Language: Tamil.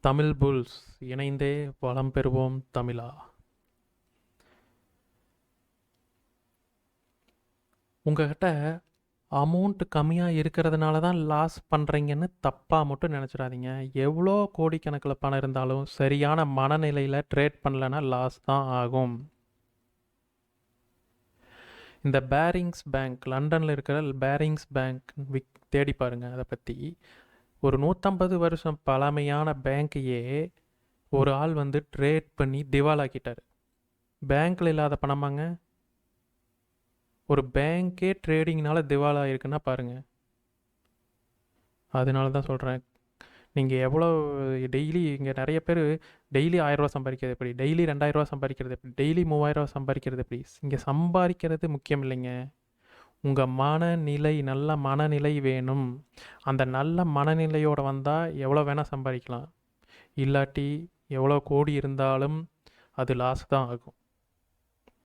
தமிழ் புல்ஸ் இணைந்தே வளம் பெறுவோம் தமிழா. உங்ககிட்ட அமௌண்ட் கம்மியாக இருக்கிறதுனால தான் லாஸ் பண்ணுறீங்கன்னு தப்பாக மட்டும் நினச்சிடாதீங்க. எவ்வளோ கோடிக்கணக்கில் பணம் இருந்தாலும் சரியான மனநிலையில் ட்ரேட் பண்ணலன்னா லாஸ் தான் ஆகும். இந்த பேரிங்ஸ் பேங்க் லண்டனில் இருக்கிற பேரிங்ஸ் பேங்க் விக் தேடி பாருங்கள் அதை பற்றி ஒரு நூற்றம்பது வருஷம் பழமையான பேங்க்கையே ஒரு ஆள் வந்து ட்ரேட் பண்ணி திவாலாக்கிட்டார். பேங்க்கில் இல்லாத பணமாங்க? ஒரு பேங்க்கே ட்ரேடிங்னால திவாலா இருக்குன்னா பாருங்கள் அதனால தான் சொல்கிறேன் நீங்கள் எவ்வளோ டெய்லி இங்கே நிறைய பேர் டெய்லி ஆயிரரூவா சம்பாதிக்கிறது எப்படி? டெய்லி ரெண்டாயிரரூவா சம்பாதிக்கிறது எப்படி? டெய்லி மூவாயிரரூவா சம்பாதிக்கிறது எப்படி? இங்கே சம்பாதிக்கிறது முக்கியம் இல்லைங்க. உங்கள் மனநிலை நல்ல மனநிலை வேணும். அந்த நல்ல மனநிலையோடு வந்தால் எவ்வளோ வேணால் சம்பாதிக்கலாம். இல்லாட்டி எவ்வளோ கோடி இருந்தாலும் அது லாஸ் தான் ஆகும்.